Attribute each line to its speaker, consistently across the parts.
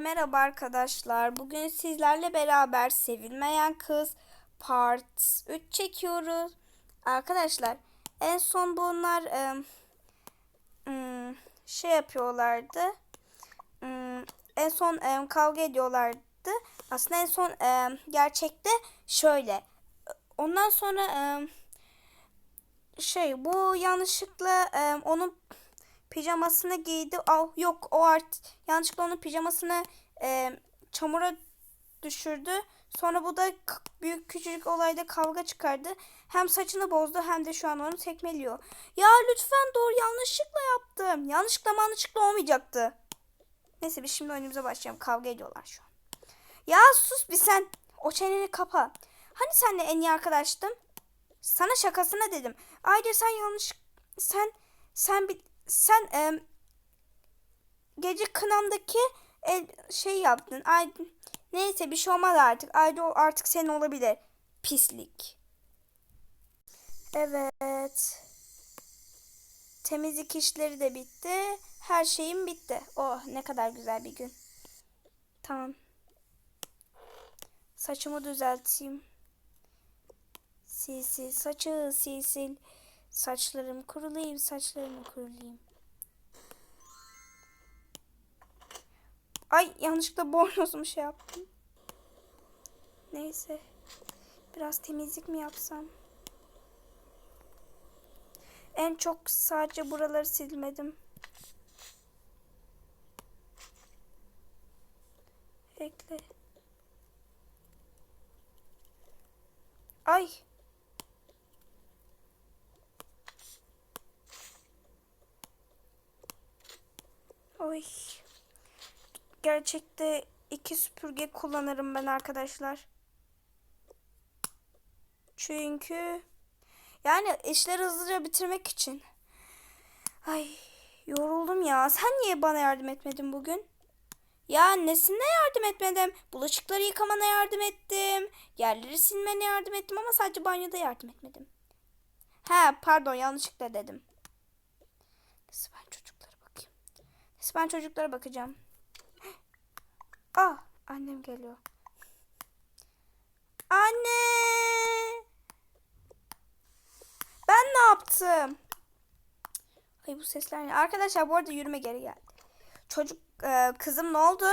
Speaker 1: Merhaba arkadaşlar. Bugün sizlerle beraber Sevilmeyen Kız Part 3 çekiyoruz. Arkadaşlar en son bunlar hmm, şey yapıyorlardı. Hmm, en son kavga ediyorlardı. Aslında en son gerçekte şöyle. Ondan sonra şey bu yanlışlıkla onun pijamasını giydi. Al yok o art yanlışlıkla onun pijamasını e, çamura düşürdü. Sonra bu da büyük küçücük olayda kavga çıkardı. Hem saçını bozdu hem de şu an onu tekmeliyor. Ya lütfen doğru yanlışlıkla yaptım. Yanlışlıkla yanlışlıkla olmayacaktı. Neyse biz şimdi oyunumuza başlayalım. Kavga ediyorlar şu an. Ya sus bir sen. O çeneni kapa. Hani senle en iyi arkadaştım? Sana şakasına dedim. Ayrıca sen yanlış sen sen bir sen em, gece kınamdaki el, şey yaptın. Ay, neyse bir şey olmaz artık. O artık senin olabilir. Pislik. Evet. Temizlik işleri de bitti. Her şeyim bitti. Oh ne kadar güzel bir gün. Tamam. Saçımı düzelteyim. Sil sil saçı sil sil. Saçlarım kurulayım, saçlarımı kurulayım. Ay yanlışlıkla bornozumu şey yaptım. Neyse. Biraz temizlik mi yapsam? En çok sadece buraları silmedim. Bekle. Ay. Oy. Gerçekte iki süpürge kullanırım ben arkadaşlar. Çünkü yani işleri hızlıca bitirmek için. Ay yoruldum ya. Sen niye bana yardım etmedin bugün? Ya nesine yardım etmedim? Bulaşıkları yıkamana yardım ettim. Yerleri silmene yardım ettim ama sadece banyoda yardım etmedim. Ha pardon yanlışlıkla dedim. Neyse ben. Neyse ben çocuklara bakacağım. Ah annem geliyor. Anne! Ben ne yaptım? Ay bu sesler ne? Arkadaşlar bu arada yürüme geri geldi. Çocuk e, kızım ne oldu?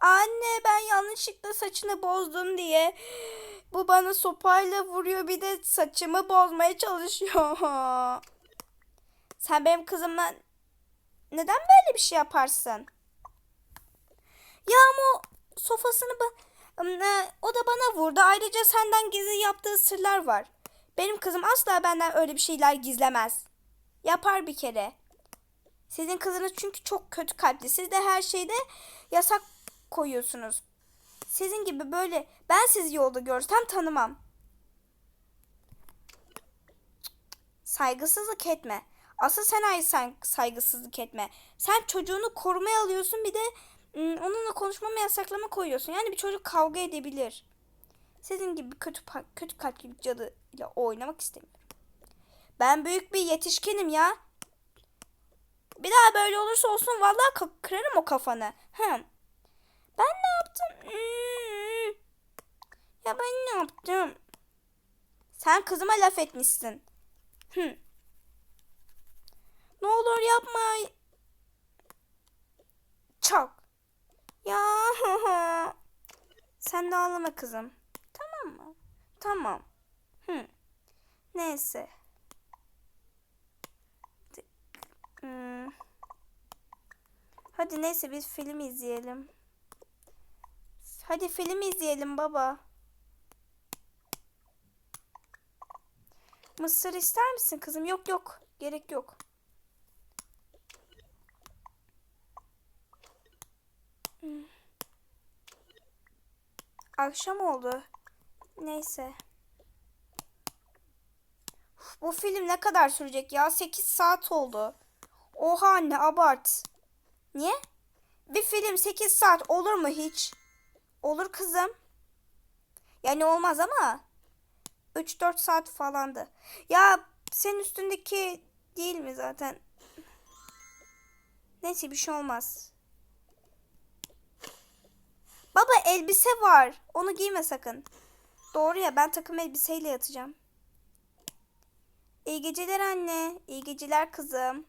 Speaker 1: Anne ben yanlışlıkla saçını bozdum diye bu bana sopayla vuruyor bir de saçımı bozmaya çalışıyor. Sen benim kızımla neden böyle bir şey yaparsın? Ya ama sofasını e, o da bana vurdu. Ayrıca senden gizli yaptığı sırlar var. Benim kızım asla benden öyle bir şeyler gizlemez. Yapar bir kere. Sizin kızınız çünkü çok kötü kalpli. Siz de her şeyde yasak koyuyorsunuz. Sizin gibi böyle ben sizi yolda görsem tanımam. Saygısızlık etme. Asıl sen ay sen saygısızlık etme. Sen çocuğunu korumaya alıyorsun bir de ım, onunla konuşmama yasaklama koyuyorsun. Yani bir çocuk kavga edebilir. Sizin gibi kötü kötü kalpli bir cadıyla oynamak istemiyorum. Ben büyük bir yetişkinim ya. Bir daha böyle olursa olsun vallahi kırarım o kafanı. Hı. Ben ne yaptım? Hmm. Ya ben ne yaptım? Sen kızıma laf etmişsin. Hı. Ne olur yapma. Çok. Ya. Sen de ağlama kızım. Tamam mı? Tamam. Hı. Neyse. Hadi neyse biz film izleyelim. Hadi film izleyelim baba. Mısır ister misin kızım? Yok yok. Gerek yok. Akşam oldu. Neyse. Uf, Bu film ne kadar sürecek ya? 8 saat oldu. Oha anne abart. Niye? Bir film 8 saat olur mu hiç? Olur kızım. Yani olmaz ama 3-4 saat falandı. Ya senin üstündeki değil mi zaten? Neyse bir şey olmaz. Elbise var. Onu giyme sakın. Doğru ya ben takım elbiseyle yatacağım. İyi geceler anne. İyi geceler kızım.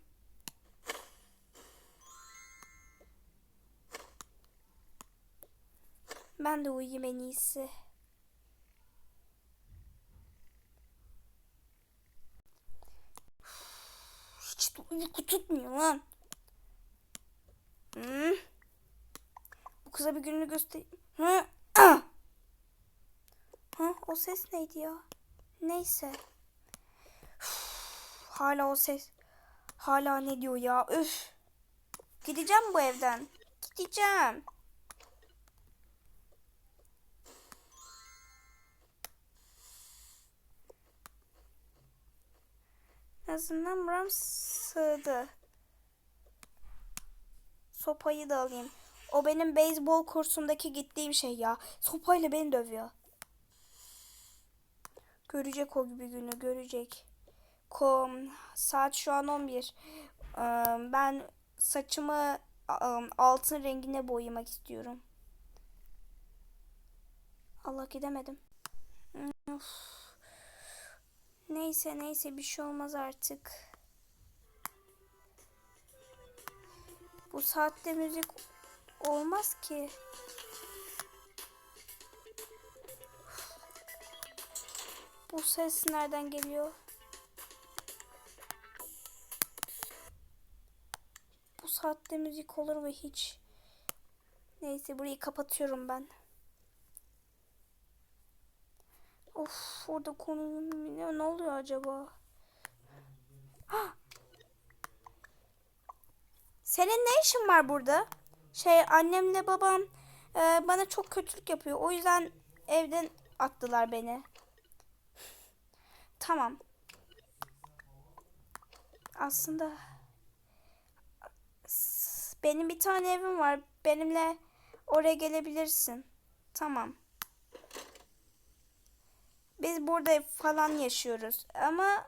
Speaker 1: Ben de uyuyayım en iyisi. Hiç uyku tutmuyor lan. Hmm. Kıza bir gününü göstereyim. Hı? Ha, o ses neydi ya? Neyse. Üf, hala o ses. Hala ne diyor ya? Üf. Gideceğim bu evden. Gideceğim. En azından buram sığdı. Sopayı da alayım. O benim beyzbol kursundaki gittiğim şey ya. Sopayla beni dövüyor. Görecek o gibi günü görecek. Kom saat şu an 11. Ee, Ben saçımı altın rengine boyamak istiyorum. Allah gidemedim. Of. Neyse neyse bir şey olmaz artık. Bu saatte müzik olmaz ki. Bu ses nereden geliyor? Bu saatte müzik olur mu hiç? Neyse burayı kapatıyorum ben. Of orada konu ne, ne oluyor acaba? Senin ne işin var burada? Şey annemle babam e, bana çok kötülük yapıyor. O yüzden evden attılar beni. Tamam. Aslında benim bir tane evim var. Benimle oraya gelebilirsin. Tamam. Biz burada falan yaşıyoruz. Ama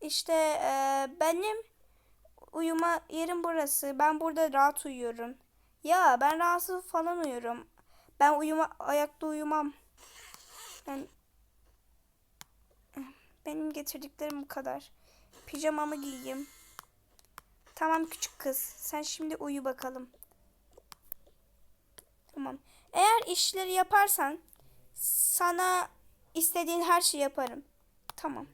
Speaker 1: işte e, benim uyuma yerim burası. Ben burada rahat uyuyorum. Ya ben rahatsız falan uyuyorum. Ben uyuma ayakta uyumam. Ben benim getirdiklerim bu kadar. Pijamamı giyeyim. Tamam küçük kız. Sen şimdi uyu bakalım. Tamam. Eğer işleri yaparsan sana istediğin her şeyi yaparım. Tamam.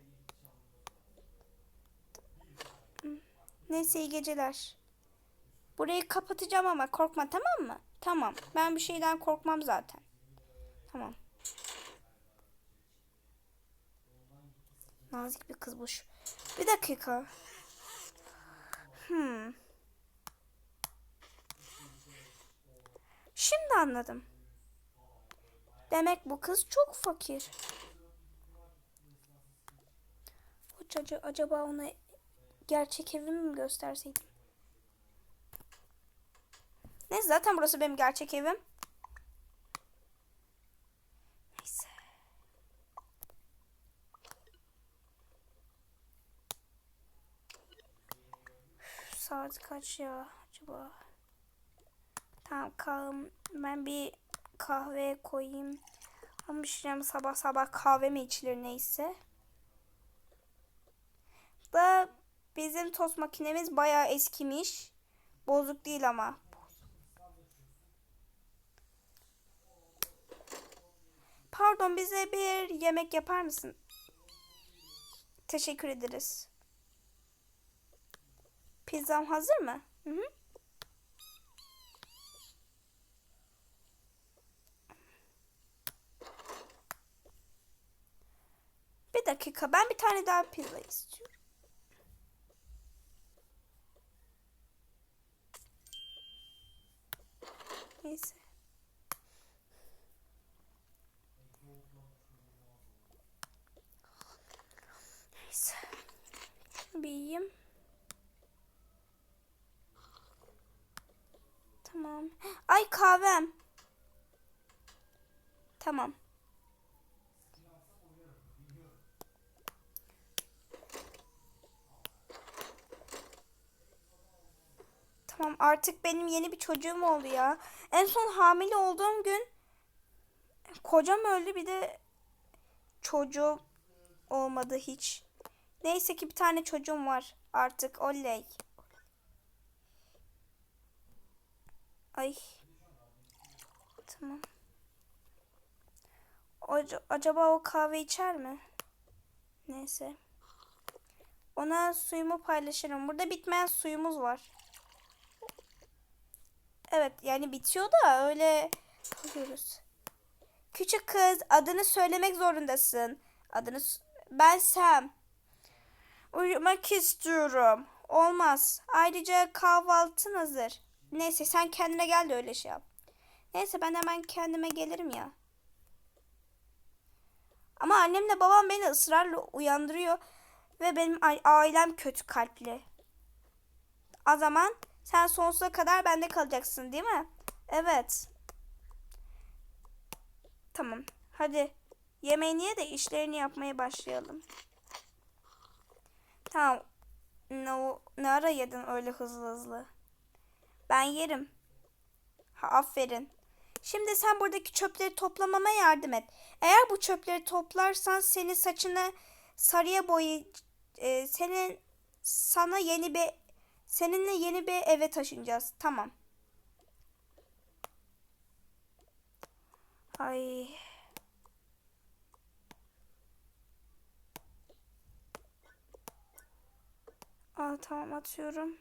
Speaker 1: Neyse iyi geceler. Burayı kapatacağım ama korkma tamam mı? Tamam. Ben bir şeyden korkmam zaten. Tamam. Nazik bir kızmış. Bir dakika. Hmm. Şimdi anladım. Demek bu kız çok fakir. Hoca acaba ona gerçek evimi mi gösterseydim? Neyse zaten burası benim gerçek evim. Neyse. Saat kaç ya acaba? Tamam kahvem, ben bir kahve koyayım. Ama şey sabah sabah kahve mi içilir neyse. Da bizim tost makinemiz bayağı eskimiş. Bozuk değil ama. Pardon bize bir yemek yapar mısın? Teşekkür ederiz. Pizzam hazır mı? Hı hı. Bir dakika ben bir tane daha pizza istiyorum. Neyse. Neyse. Bir yiyeyim. Tamam. Ay kahvem. Tamam. Tamam artık benim yeni bir çocuğum oldu ya. En son hamile olduğum gün kocam öldü bir de çocuğum olmadı hiç. Neyse ki bir tane çocuğum var artık oley. Ay. Tamam. Ac- acaba o kahve içer mi? Neyse. Ona suyumu paylaşırım. Burada bitmeyen suyumuz var. Evet yani bitiyor da öyle kalıyoruz. Küçük kız adını söylemek zorundasın. Adını ben Sam. Uyumak istiyorum. Olmaz. Ayrıca kahvaltın hazır. Neyse sen kendine gel de öyle şey yap. Neyse ben hemen kendime gelirim ya. Ama annemle babam beni ısrarla uyandırıyor ve benim ailem kötü kalpli. O zaman sen sonsuza kadar bende kalacaksın değil mi? Evet. Tamam. Hadi yemeğini ye de işlerini yapmaya başlayalım. Tamam. Ne, ne ara yedin öyle hızlı hızlı? Ben yerim. Ha, aferin. Şimdi sen buradaki çöpleri toplamama yardım et. Eğer bu çöpleri toplarsan senin saçını sarıya boyay e, senin sana yeni bir seninle yeni bir eve taşınacağız. Tamam. Ay. Aa, tamam atıyorum.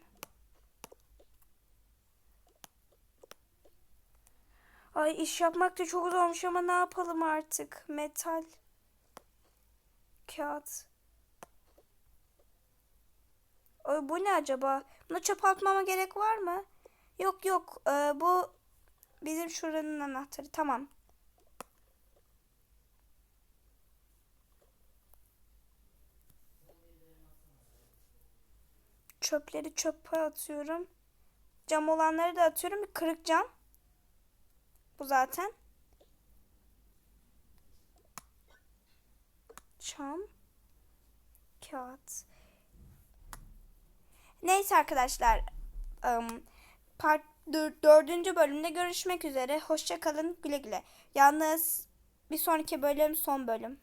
Speaker 1: Ay iş yapmak da çok zormuş ama ne yapalım artık? Metal. Kağıt. Bu ne acaba? Buna çöp atmama gerek var mı? Yok yok. Ee, bu bizim şuranın anahtarı. Tamam. Çöpleri çöpe atıyorum. Cam olanları da atıyorum. Bir kırık cam. Bu zaten. Çam. Kağıt. Neyse arkadaşlar. Part dör- dördüncü bölümde görüşmek üzere. Hoşça kalın. Güle güle. Yalnız bir sonraki bölüm son bölüm.